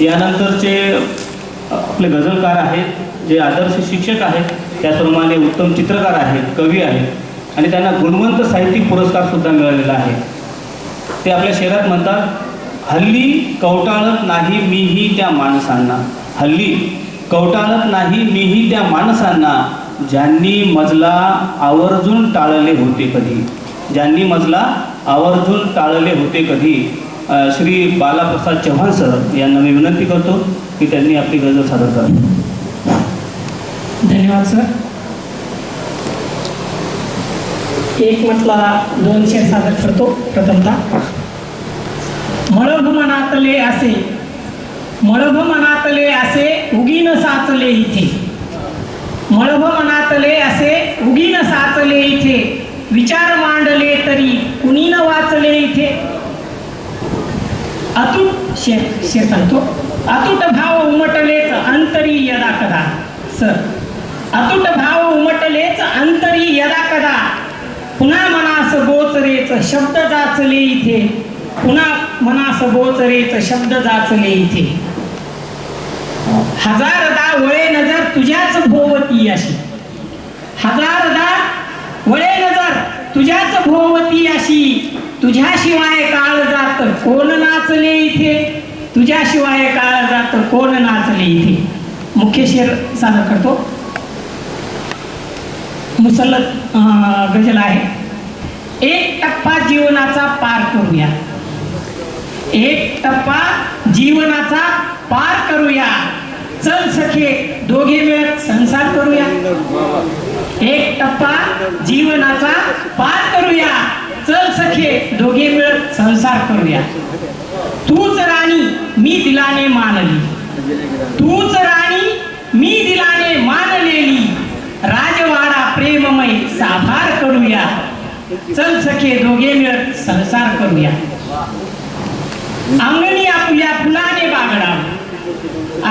यानंतरचे आपले गझलकार आहेत जे आदर्श शिक्षक आहेत त्याचप्रमाणे उत्तम चित्रकार आहेत कवी आहेत आणि त्यांना गुणवंत साहित्यिक पुरस्कारसुद्धा मिळालेला आहे. ते आपल्या शहरात म्हणतात हल्ली कवटाळत नाही मीही त्या माणसांना. हल्ली कवटाळत नाही मीही त्या माणसांना. ज्यांनी मजला आवर्जून टाळले होते कधी? ज्यांनी मजला आवर्जून टाळले होते कधी? श्री बालाप्रसाद चव्हाण सर यांना मी विनंती करतो की त्यांनी आपली गजल सादर करावी धन्यवाद सर. एक म्हटला दोन शेर सादर करतो प्रथमतः. मळभ मनातले असे मळभ मनातले असे उगीन साचले इथे. मळभ मनातले असे उगीन साचले इथे. विचार मांडले तरी कुणी न वाचले इथे अतूट शेर शेर सांगतो अतूट भाव उमटलेच अंतरी यदा कदा सर अतूट भाव उमटलेच अंतरी यदा कदा पुन्हा मनास गोचरेच शब्द जाचले इथे. पुन्हा मनास गोचरेच शब्द जाचले इथे. हजारदा वळे नजर तुझ्याच भोवती अशी. हजारदा वळे नजर तुझ्याच भोवती अशी. तुझ्याशिवाय काळ जात कोण नाचले इथे? तुझ्याशिवाय काळ जात कोण नाचले इथे? मुख्य शेर सादर करतो. मुसलत गजल आहे. एक टप्पा जीवनाचा पार करूया. एक टप्पा जीवनाचा पार करूया. चल सखे दोघे मिळत संसार करूया. एक टप्पा जीवनाचा पार करूया. चल सखे दोघे मिळत संसार करूया. तूच राणी मी दिलाने मानली. तूच राणी मी दिलाने मानलेली. राजवाडा प्रेममय साभार करूया. चल सखे दोघे मिळत संसार करूया. अंगणी आपल्या फुलाने बागडावे.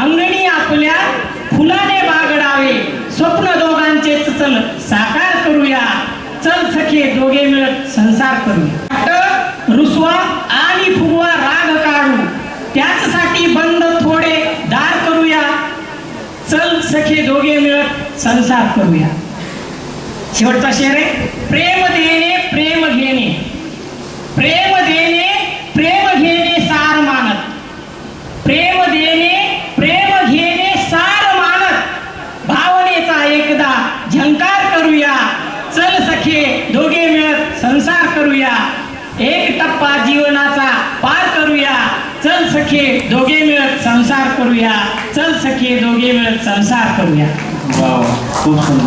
अंगणी आपल्या फुलाने बागडावे. स्वप्न दोघांचे चल साकार करूया. चल सखे दोघे मिळत संसार करूया. रुसवा आणि फुगवा राग काढू. त्याचसाठी बंद थोडे दार करूया. चल सखे दोघे मिळत संसार करूया. शेवटचा शेर आहे. प्रेम देणे प्रेम घेणे प्रेम देणे प्रेम घेणे सार मानत प्रेम देणे प्रेम घेणे सार मानत भावनेचा एकदा झंकार करूया चल सखे दोघे मिळत संसार करूया एक जीवनाचा पार करूया. चल सखे दोघे मिळत संसार करूया. चल सखे दोघे मिळत संसार करूया. खूप सुंदर.